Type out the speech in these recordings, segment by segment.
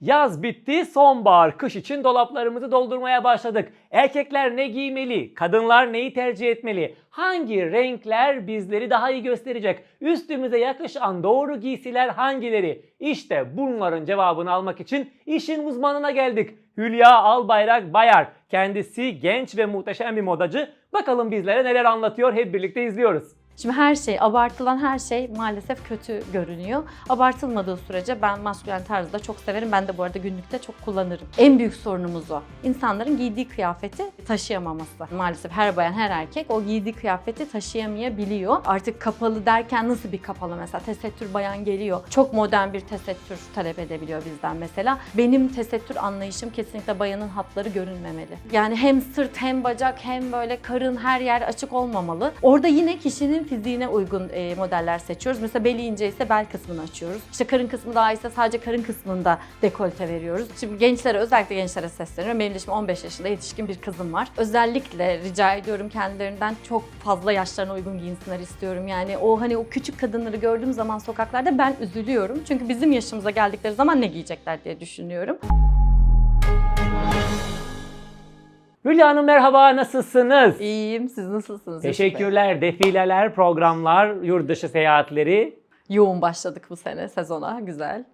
Yaz bitti, sonbahar, kış için dolaplarımızı doldurmaya başladık. Erkekler ne giymeli? Kadınlar neyi tercih etmeli? Hangi renkler bizleri daha iyi gösterecek? Üstümüze yakışan doğru giysiler hangileri? İşte bunların cevabını almak için işin uzmanına geldik. Hülya Albayrak Bayar. Kendisi genç ve muhteşem bir modacı. Bakalım bizlere neler anlatıyor hep birlikte izliyoruz. Şimdi her şey, abartılan her şey maalesef kötü görünüyor. Abartılmadığı sürece ben maskülen tarzı da çok severim. Ben de bu arada günlükte çok kullanırım. En büyük sorunumuz o. İnsanların giydiği kıyafeti taşıyamaması. Maalesef her bayan, her erkek o giydiği kıyafeti taşıyamayabiliyor. Artık kapalı derken nasıl bir kapalı mesela? Tesettür bayan geliyor. Çok modern bir tesettür talep edebiliyor bizden mesela. Benim tesettür anlayışım kesinlikle bayanın hatları görünmemeli. Yani hem sırt hem bacak hem böyle karın her yer açık olmamalı. Orada yine kişinin fiziğine uygun e, modeller seçiyoruz. Mesela beli ince ise bel kısmını açıyoruz. İşte karın kısmı daha ise sadece karın kısmında dekolte veriyoruz. Şimdi gençlere özellikle gençlere sesleniyorum. Benim de şimdi 15 yaşında yetişkin bir kızım var. Özellikle rica ediyorum kendilerinden çok fazla yaşlarına uygun giyinsinler istiyorum. Yani o hani o küçük kadınları gördüğüm zaman sokaklarda ben üzülüyorum. Çünkü bizim yaşımıza geldikleri zaman ne giyecekler diye düşünüyorum. Hülya Hanım merhaba, nasılsınız? İyiyim. Siz nasılsınız? Teşekkürler. Defileler, programlar, yurt dışı seyahatleri. Yoğun başladık bu sene sezona. Güzel.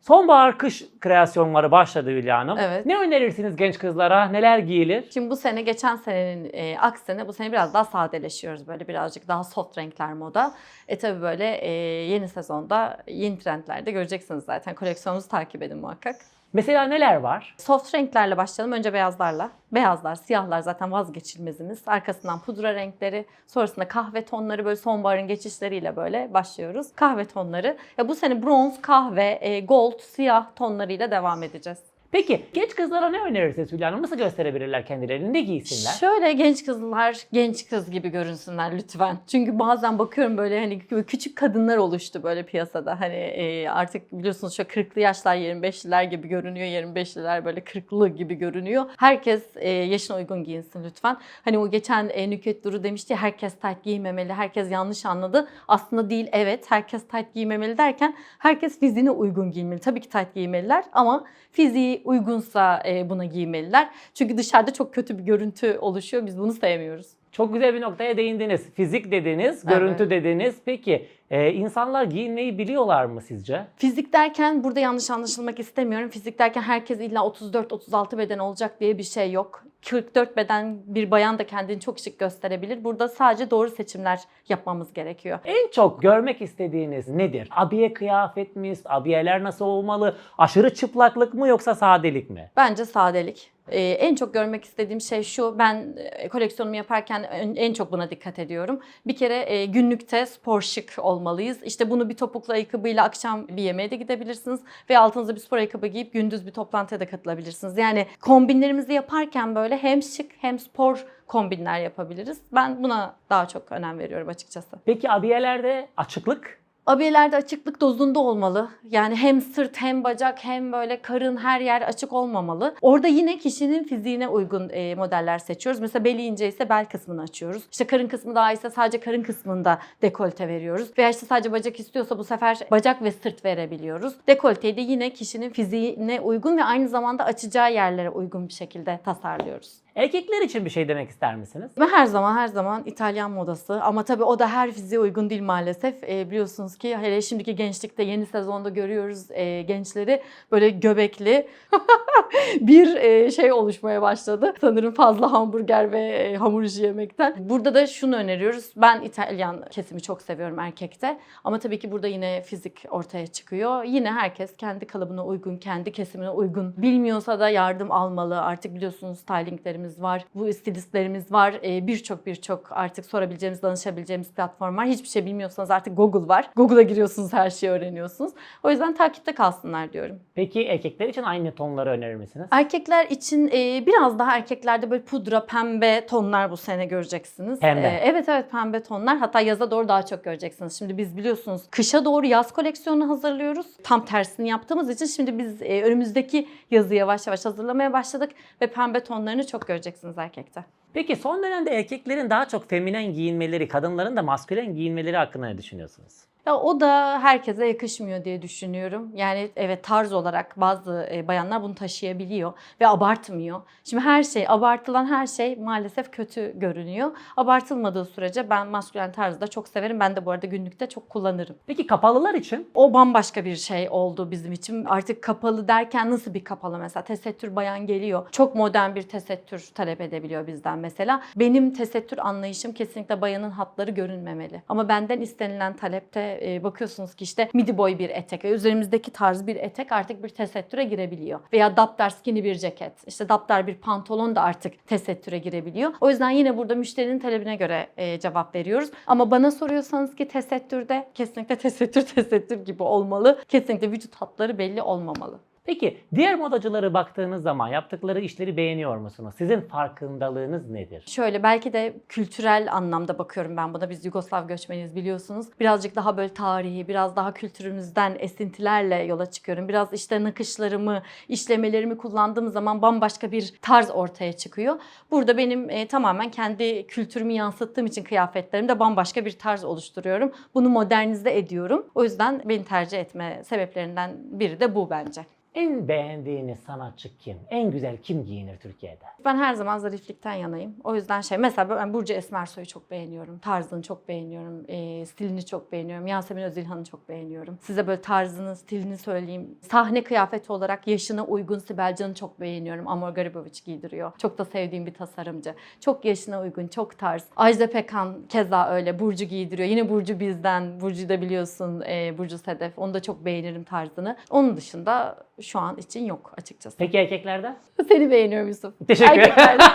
Sonbahar kış kreasyonları başladı Hülya Hanım. Evet. Ne önerirsiniz genç kızlara? Neler giyilir? Şimdi bu sene geçen senenin e, aksine bu sene biraz daha sadeleşiyoruz. Böyle birazcık daha soft renkler moda. E tabi böyle e, yeni sezonda yeni trendlerde göreceksiniz zaten. Koleksiyonumuzu takip edin muhakkak. Mesela neler var? Soft renklerle başlayalım. Önce beyazlarla. Beyazlar, siyahlar zaten vazgeçilmezimiz. Arkasından pudra renkleri, sonrasında kahve tonları böyle sonbaharın geçişleriyle böyle başlıyoruz. Kahve tonları. Ya bu sene bronz, kahve, e, gold, siyah tonlarıyla devam edeceğiz. Peki genç kızlara ne önerirsiniz Hülya Hanım? Nasıl gösterebilirler kendilerini? Ne giysinler? Şöyle genç kızlar genç kız gibi görünsünler lütfen. Çünkü bazen bakıyorum böyle hani küçük kadınlar oluştu böyle piyasada. Hani e, artık biliyorsunuz şu 40'lı yaşlar 25'liler gibi görünüyor. 25'liler böyle 40'lı gibi görünüyor. Herkes e, yaşına uygun giyinsin lütfen. Hani o geçen e, Nükhet Duru demişti ya herkes tight giymemeli. Herkes yanlış anladı. Aslında değil evet herkes tight giymemeli derken herkes fiziğine uygun giyinmeli. Tabii ki tight giymeliler ama fiziği uygunsa e, buna giymeliler. Çünkü dışarıda çok kötü bir görüntü oluşuyor. Biz bunu sevmiyoruz. Çok güzel bir noktaya değindiniz. Fizik dediniz, Evet. görüntü dediniz. Peki e, insanlar giyinmeyi biliyorlar mı sizce? Fizik derken burada yanlış anlaşılmak istemiyorum. Fizik derken herkes illa 34-36 beden olacak diye bir şey yok. 44 beden bir bayan da kendini çok şık gösterebilir. Burada sadece doğru seçimler yapmamız gerekiyor. En çok görmek istediğiniz nedir? Abiye kıyafet mi? Abiyeler nasıl olmalı? Aşırı çıplaklık mı yoksa sadelik mi? Bence sadelik. Ee, en çok görmek istediğim şey şu, ben e, koleksiyonumu yaparken en, çok buna dikkat ediyorum. Bir kere e, günlükte spor şık olmalıyız. İşte bunu bir topuklu ayakkabıyla akşam bir yemeğe de gidebilirsiniz ve altınıza bir spor ayakkabı giyip gündüz bir toplantıya da katılabilirsiniz. Yani kombinlerimizi yaparken böyle hem şık hem spor kombinler yapabiliriz. Ben buna daha çok önem veriyorum açıkçası. Peki abiyelerde açıklık? Abiyelerde açıklık dozunda olmalı. Yani hem sırt hem bacak hem böyle karın her yer açık olmamalı. Orada yine kişinin fiziğine uygun e, modeller seçiyoruz. Mesela beli ince ise bel kısmını açıyoruz. İşte karın kısmı daha ise sadece karın kısmında dekolte veriyoruz. Veya işte sadece bacak istiyorsa bu sefer bacak ve sırt verebiliyoruz. Dekolteyi de yine kişinin fiziğine uygun ve aynı zamanda açacağı yerlere uygun bir şekilde tasarlıyoruz. Erkekler için bir şey demek ister misiniz? Ve her zaman her zaman İtalyan modası ama tabii o da her fiziğe uygun değil maalesef. E, biliyorsunuz ki hele şimdiki gençlikte yeni sezonda görüyoruz e, gençleri böyle göbekli bir e, şey oluşmaya başladı. Sanırım fazla hamburger ve e, hamur işi yemekten. Burada da şunu öneriyoruz. Ben İtalyan kesimi çok seviyorum erkekte ama tabii ki burada yine fizik ortaya çıkıyor. Yine herkes kendi kalıbına uygun, kendi kesimine uygun. Bilmiyorsa da yardım almalı. Artık biliyorsunuz stylinglerimiz var, bu stilistlerimiz var. Ee, birçok birçok artık sorabileceğimiz, danışabileceğimiz platform var. Hiçbir şey bilmiyorsanız artık Google var. Google'a giriyorsunuz, her şeyi öğreniyorsunuz. O yüzden takipte kalsınlar diyorum. Peki erkekler için aynı tonları önerir misiniz? Erkekler için e, biraz daha erkeklerde böyle pudra, pembe tonlar bu sene göreceksiniz. Pembe. E, evet evet pembe tonlar. Hatta yaza doğru daha çok göreceksiniz. Şimdi biz biliyorsunuz kışa doğru yaz koleksiyonu hazırlıyoruz. Tam tersini yaptığımız için şimdi biz e, önümüzdeki yazı yavaş yavaş hazırlamaya başladık ve pembe tonlarını çok göreceksiniz erkekte. Peki son dönemde erkeklerin daha çok feminen giyinmeleri, kadınların da maskülen giyinmeleri hakkında ne düşünüyorsunuz? Ya o da herkese yakışmıyor diye düşünüyorum. Yani evet tarz olarak bazı e, bayanlar bunu taşıyabiliyor ve abartmıyor. Şimdi her şey, abartılan her şey maalesef kötü görünüyor. Abartılmadığı sürece ben maskülen tarzı da çok severim. Ben de bu arada günlükte çok kullanırım. Peki kapalılar için? O bambaşka bir şey oldu bizim için. Artık kapalı derken nasıl bir kapalı mesela? Tesettür bayan geliyor. Çok modern bir tesettür talep edebiliyor bizden mesela. Benim tesettür anlayışım kesinlikle bayanın hatları görünmemeli. Ama benden istenilen talepte e, bakıyorsunuz ki işte midi boy bir etek ve üzerimizdeki tarz bir etek artık bir tesettüre girebiliyor. Veya daptar skinny bir ceket. işte daptar bir pantolon da artık tesettüre girebiliyor. O yüzden yine burada müşterinin talebine göre e, cevap veriyoruz. Ama bana soruyorsanız ki tesettürde kesinlikle tesettür tesettür gibi olmalı. Kesinlikle vücut hatları belli olmamalı. Peki diğer modacıları baktığınız zaman yaptıkları işleri beğeniyor musunuz? Sizin farkındalığınız nedir? Şöyle belki de kültürel anlamda bakıyorum ben buna. Biz Yugoslav göçmeniyiz biliyorsunuz. Birazcık daha böyle tarihi, biraz daha kültürümüzden esintilerle yola çıkıyorum. Biraz işte nakışlarımı, işlemelerimi kullandığım zaman bambaşka bir tarz ortaya çıkıyor. Burada benim e, tamamen kendi kültürümü yansıttığım için kıyafetlerimde bambaşka bir tarz oluşturuyorum. Bunu modernize ediyorum. O yüzden beni tercih etme sebeplerinden biri de bu bence. En beğendiğiniz sanatçı kim? En güzel kim giyinir Türkiye'de? Ben her zaman zariflikten yanayım. O yüzden şey mesela ben Burcu Esmersoy'u çok beğeniyorum. Tarzını çok beğeniyorum. e, stilini çok beğeniyorum. Yasemin Özilhan'ı çok beğeniyorum. Size böyle tarzını, stilini söyleyeyim. Sahne kıyafeti olarak yaşına uygun Sibel Can'ı çok beğeniyorum. Amor Garibovic giydiriyor. Çok da sevdiğim bir tasarımcı. Çok yaşına uygun, çok tarz. Ajda Pekan keza öyle. Burcu giydiriyor. Yine Burcu bizden. Burcu da biliyorsun e, Burcu Sedef. Onu da çok beğenirim tarzını. Onun dışında şu an için yok açıkçası. Peki erkeklerden? Seni beğeniyorum Yusuf. Teşekkür ederim.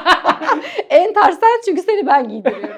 En tarz sen çünkü seni ben giydiriyorum.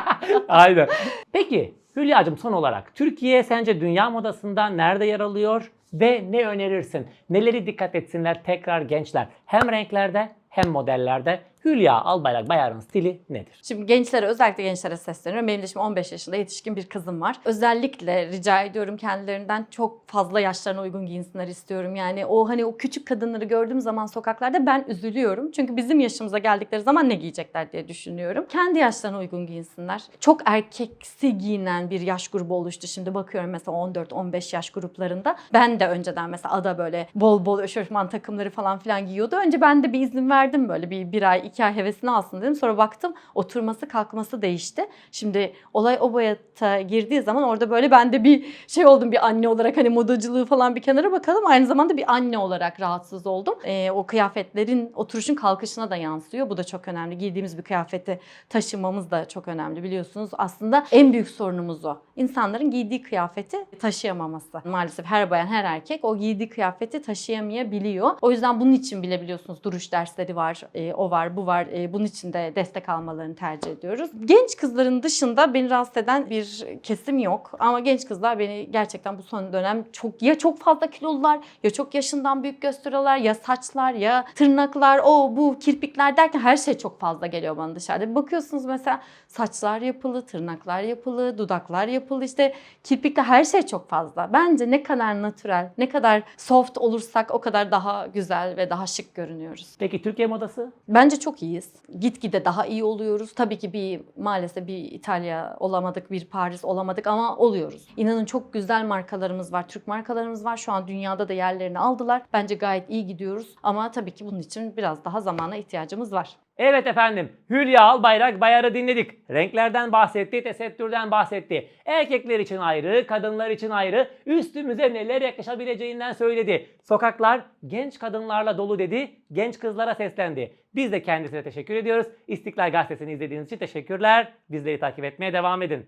Aynen. Peki Hülya'cığım son olarak Türkiye sence dünya modasında nerede yer alıyor ve ne önerirsin? Neleri dikkat etsinler tekrar gençler? Hem renklerde hem modellerde Hülya Albayrak Bayar'ın stili nedir? Şimdi gençlere özellikle gençlere sesleniyorum. Benim de şimdi 15 yaşında yetişkin bir kızım var. Özellikle rica ediyorum kendilerinden çok fazla yaşlarına uygun giyinsinler istiyorum. Yani o hani o küçük kadınları gördüğüm zaman sokaklarda ben üzülüyorum. Çünkü bizim yaşımıza geldikleri zaman ne giyecekler diye düşünüyorum. Kendi yaşlarına uygun giyinsinler. Çok erkeksi giyinen bir yaş grubu oluştu. Şimdi bakıyorum mesela 14-15 yaş gruplarında. Ben de önceden mesela ada böyle bol bol eşofman takımları falan filan giyiyordu. Önce ben de bir izin verdim böyle bir, bir ay iki hevesini alsın dedim. Sonra baktım oturması kalkması değişti. Şimdi olay o boyata girdiği zaman orada böyle ben de bir şey oldum bir anne olarak hani modacılığı falan bir kenara bakalım. Aynı zamanda bir anne olarak rahatsız oldum. Ee, o kıyafetlerin oturuşun kalkışına da yansıyor. Bu da çok önemli. Giydiğimiz bir kıyafeti taşımamız da çok önemli biliyorsunuz. Aslında en büyük sorunumuz o. İnsanların giydiği kıyafeti taşıyamaması. Maalesef her bayan her erkek o giydiği kıyafeti taşıyamayabiliyor. O yüzden bunun için bile biliyorsunuz duruş dersleri var. e, o var bu var. E, bunun için de destek almalarını tercih ediyoruz. Genç kızların dışında beni rahatsız eden bir kesim yok. Ama genç kızlar beni gerçekten bu son dönem çok ya çok fazla kilolular ya çok yaşından büyük gösteriyorlar ya saçlar ya tırnaklar o bu kirpikler derken her şey çok fazla geliyor bana dışarıda. Bir bakıyorsunuz mesela saçlar yapılı, tırnaklar yapılı, dudaklar yapılı işte kirpikte her şey çok fazla. Bence ne kadar natürel, ne kadar soft olursak o kadar daha güzel ve daha şık görünüyoruz. Peki Türkiye modası? Bence çok iyiyiz. Gitgide daha iyi oluyoruz. Tabii ki bir maalesef bir İtalya olamadık, bir Paris olamadık ama oluyoruz. İnanın çok güzel markalarımız var, Türk markalarımız var. Şu an dünyada da yerlerini aldılar. Bence gayet iyi gidiyoruz ama tabii ki bunun için biraz daha zamana ihtiyacımız var. Evet efendim. Hülya Albayrak Bayar'ı dinledik. Renklerden bahsetti, tesettürden bahsetti. Erkekler için ayrı, kadınlar için ayrı. Üstümüze neler yakışabileceğinden söyledi. Sokaklar genç kadınlarla dolu dedi. Genç kızlara seslendi. Biz de kendisine teşekkür ediyoruz. İstiklal Gazetesi'ni izlediğiniz için teşekkürler. Bizleri takip etmeye devam edin.